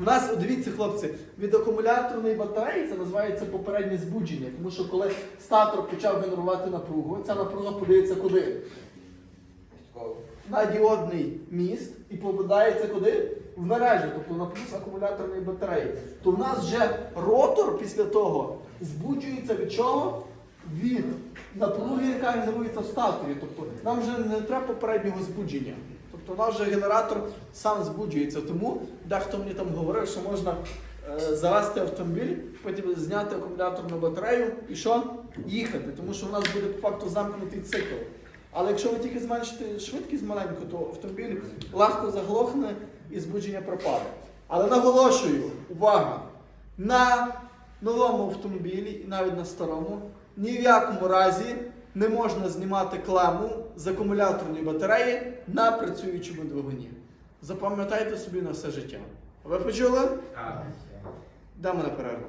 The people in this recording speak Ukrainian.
У нас, дивіться, хлопці, від акумуляторної батареї це називається попереднє збудження. Тому що коли статор почав генерувати напругу, ця напруга подається куди? На діодний міст і попадається куди? В мережу, тобто на плюс акумуляторної батареї. То в нас вже ротор після того збуджується від чого? Від напруги, яка генерується в статорі. Тобто нам вже не треба попереднього збудження. Тобто наш вже генератор сам збуджується. Тому дехто мені там говорив, що можна е, завести автомобіль, потім зняти акумуляторну батарею і що? Їхати. Тому що у нас буде по факту замкнутий цикл. Але якщо ви тільки зменшите швидкість маленьку, то автомобіль легко заглохне і збудження пропаде. Але наголошую, увага! На новому автомобілі і навіть на старому ні в якому разі не можна знімати клему з акумуляторної батареї на працюючому двигуні. Запам'ятайте собі на все життя. Ви почули? Так. Дамо на перерву.